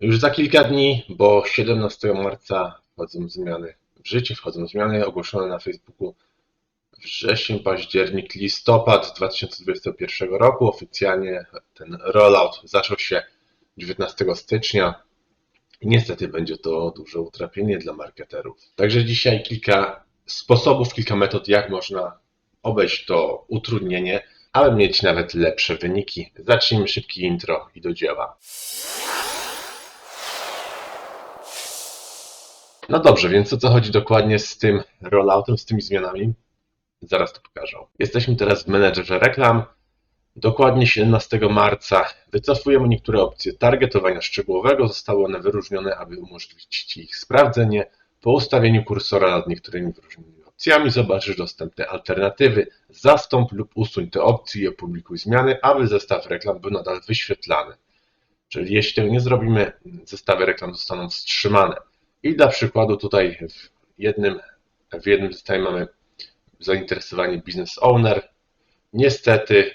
Już za kilka dni, bo 17 marca wchodzą zmiany w życie, wchodzą zmiany ogłoszone na Facebooku wrzesień, październik, listopad 2021 roku. Oficjalnie ten rollout zaczął się 19 stycznia. I niestety będzie to duże utrapienie dla marketerów. Także dzisiaj kilka sposobów, kilka metod, jak można obejść to utrudnienie, aby mieć nawet lepsze wyniki. Zacznijmy szybki intro i do dzieła. No dobrze, więc o co chodzi dokładnie z tym rolloutem, z tymi zmianami? Zaraz to pokażę. Jesteśmy teraz w menedżerze reklam. Dokładnie 17 marca wycofujemy niektóre opcje targetowania szczegółowego. Zostały one wyróżnione, aby umożliwić Ci ich sprawdzenie. Po ustawieniu kursora nad niektórymi wyróżnionymi opcjami zobaczysz dostępne alternatywy. Zastąp lub usuń te opcje i opublikuj zmiany, aby zestaw reklam był nadal wyświetlany. Czyli jeśli tego nie zrobimy, zestawy reklam zostaną wstrzymane. I dla przykładu tutaj w jednym, w jednym zestawie mamy zainteresowanie business owner. Niestety,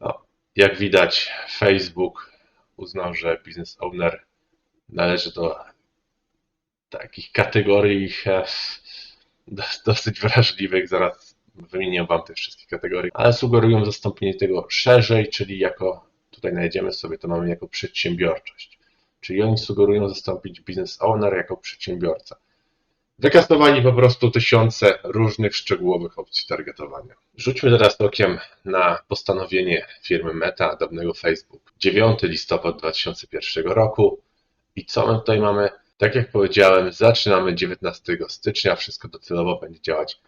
no, jak widać, Facebook uznał, że business owner należy do takich kategorii e, dosyć wrażliwych. Zaraz wymienię Wam te wszystkie kategorie, ale sugerują zastąpienie tego szerzej, czyli jako tutaj znajdziemy sobie to mamy jako przedsiębiorczość. Czyli oni sugerują zastąpić business owner jako przedsiębiorca. Wykastowali po prostu tysiące różnych szczegółowych opcji targetowania. Rzućmy teraz okiem na postanowienie firmy Meta, dawnego Facebook. 9 listopad 2001 roku. I co my tutaj mamy? Tak jak powiedziałem, zaczynamy 19 stycznia, wszystko docelowo będzie działać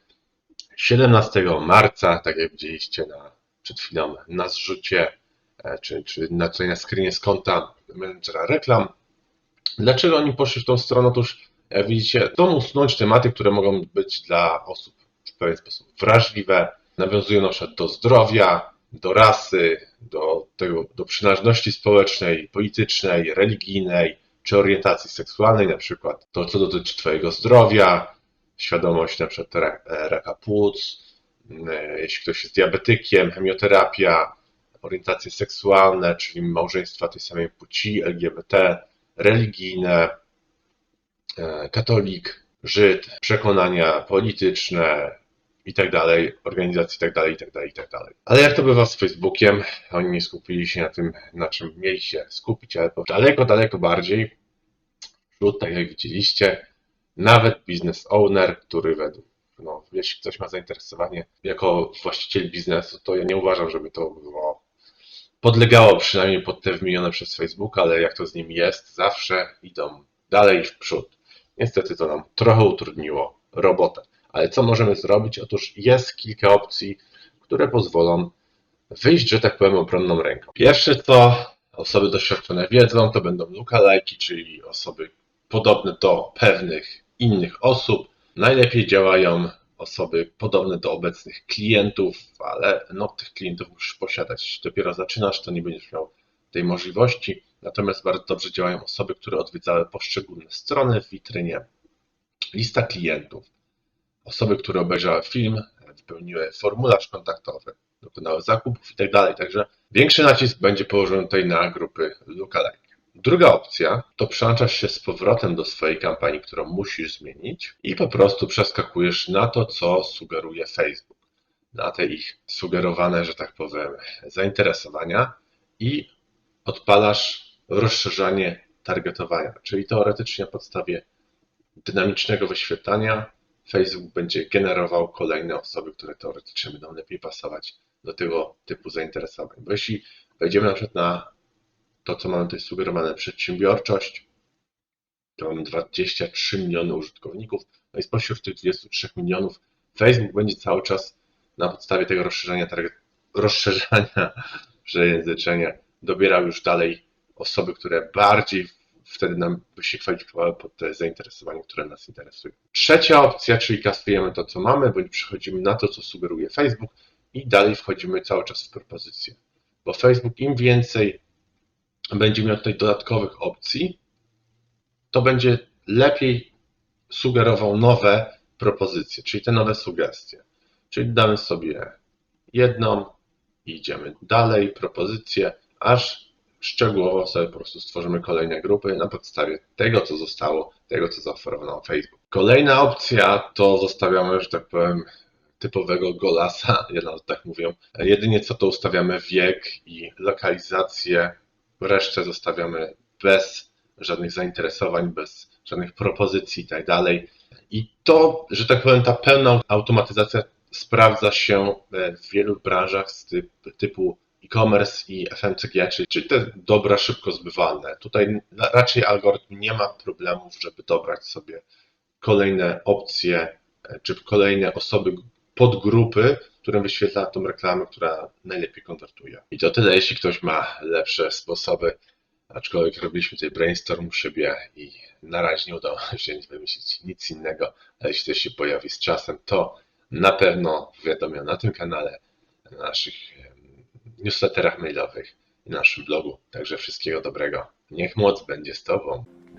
17 marca, tak jak widzieliście na, przed chwilą na zrzucie, czy, czy na, tutaj na screenie z konta menedżera reklam. Dlaczego oni poszli w tą stronę? Otóż jak widzicie, chcą usunąć tematy, które mogą być dla osób w pewien sposób wrażliwe, nawiązują na przykład do zdrowia, do rasy, do, tego, do przynależności społecznej, politycznej, religijnej czy orientacji seksualnej, na przykład to, co dotyczy Twojego zdrowia, świadomość na przykład ra- raka płuc, e, jeśli ktoś jest diabetykiem, chemioterapia, orientacje seksualne, czyli małżeństwa tej samej płci, LGBT, religijne, e, katolik, Żyd, przekonania polityczne i tak dalej, organizacje i tak dalej, i tak dalej, i tak dalej. Ale jak to bywa z Facebookiem, oni nie skupili się na tym, na czym mieli się skupić, ale daleko, daleko bardziej wśród, tak jak widzieliście, nawet business owner, który według, no, jeśli ktoś ma zainteresowanie jako właściciel biznesu, to ja nie uważam, żeby to było podlegało przynajmniej pod te wymienione przez Facebook, ale jak to z nimi jest, zawsze idą dalej w przód. Niestety to nam trochę utrudniło robotę. Ale co możemy zrobić? Otóż jest kilka opcji, które pozwolą wyjść, że tak powiem, obronną ręką. Pierwsze co osoby doświadczone wiedzą, to będą lookalike, czyli osoby podobne do pewnych innych osób. Najlepiej działają osoby podobne do obecnych klientów, ale no, tych klientów musisz posiadać. Dopiero zaczynasz, to nie będziesz miał tej możliwości. Natomiast bardzo dobrze działają osoby, które odwiedzały poszczególne strony w witrynie, lista klientów, osoby, które obejrzały film, wypełniły formularz kontaktowy, dokonały zakupów itd. Także większy nacisk będzie położony tutaj na grupy lookalike. Druga opcja to przełączasz się z powrotem do swojej kampanii, którą musisz zmienić i po prostu przeskakujesz na to, co sugeruje Facebook, na te ich sugerowane, że tak powiem, zainteresowania i odpalasz rozszerzanie targetowania, czyli teoretycznie na podstawie dynamicznego wyświetlania Facebook będzie generował kolejne osoby, które teoretycznie będą lepiej pasować do tego typu zainteresowań. Bo jeśli wejdziemy na przykład na to, co mamy tutaj sugerowane, przedsiębiorczość, to mamy 23 miliony użytkowników, no i spośród tych 23 milionów Facebook będzie cały czas na podstawie tego rozszerzania, target, rozszerzania przejęzyczenia dobierał już dalej osoby, które bardziej wtedy nam by się kwalifikowały pod te zainteresowania, które nas interesują. Trzecia opcja, czyli kastujemy to, co mamy, bądź przechodzimy na to, co sugeruje Facebook i dalej wchodzimy cały czas w propozycję. Bo Facebook im więcej będzie miał tutaj dodatkowych opcji, to będzie lepiej sugerował nowe propozycje, czyli te nowe sugestie. Czyli damy sobie jedną i idziemy dalej, propozycję, aż szczegółowo sobie po prostu stworzymy kolejne grupy na podstawie tego, co zostało, tego, co zaoferował Facebook. Kolejna opcja to zostawiamy, że tak powiem, typowego golasa, jedna tak mówią. Jedynie co to ustawiamy wiek i lokalizację, resztę zostawiamy bez żadnych zainteresowań, bez żadnych propozycji i tak dalej. I to, że tak powiem, ta pełna automatyzacja sprawdza się w wielu branżach z typ, typu e-commerce i FMCG, czyli, czyli te dobra szybko zbywalne. Tutaj raczej algorytm nie ma problemów, żeby dobrać sobie kolejne opcje czy kolejne osoby, podgrupy, którym wyświetla tą reklamę, która najlepiej konwertuje. I to tyle, jeśli ktoś ma lepsze sposoby, aczkolwiek robiliśmy tutaj brainstorm u siebie i na razie nie udało się wymyślić nic innego, ale jeśli to się pojawi z czasem, to na pewno powiadomią na tym kanale, na naszych newsletterach mailowych i na naszym blogu. Także wszystkiego dobrego. Niech moc będzie z Tobą.